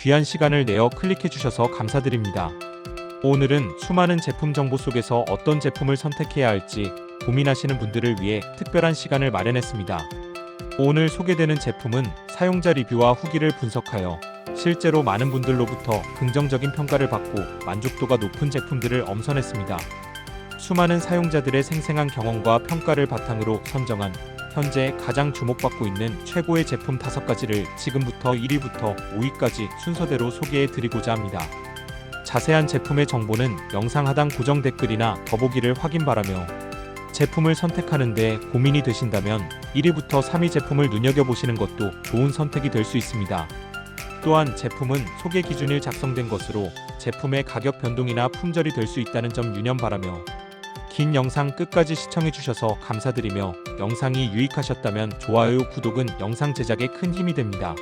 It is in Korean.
귀한 시간을 내어 클릭해 주셔서 감사드립니다. 오늘은 수많은 제품 정보 속에서 어떤 제품을 선택해야 할지 고민하시는 분들을 위해 특별한 시간을 마련했습니다. 오늘 소개되는 제품은 사용자 리뷰와 후기를 분석하여 실제로 많은 분들로부터 긍정적인 평가를 받고 만족도가 높은 제품들을 엄선했습니다. 수많은 사용자들의 생생한 경험과 평가를 바탕으로 선정한 현재 가장 주목받고 있는 최고의 제품 5가지를 지금부터 1위부터 5위까지 순서대로 소개해 드리고자 합니다. 자세한 제품의 정보는 영상 하단 고정 댓글이나 더보기를 확인 바라며 제품을 선택하는데 고민이 되신다면 1위부터 3위 제품을 눈여겨보시는 것도 좋은 선택이 될 수 있습니다. 또한 제품은 소개 기준일 작성된 것으로 제품의 가격 변동이나 품절이 될 수 있다는 점 유념 바라며 긴 영상 끝까지 시청해 주셔서 감사드리며 영상이 유익하셨다면 좋아요, 구독은 영상 제작에 큰 힘이 됩니다.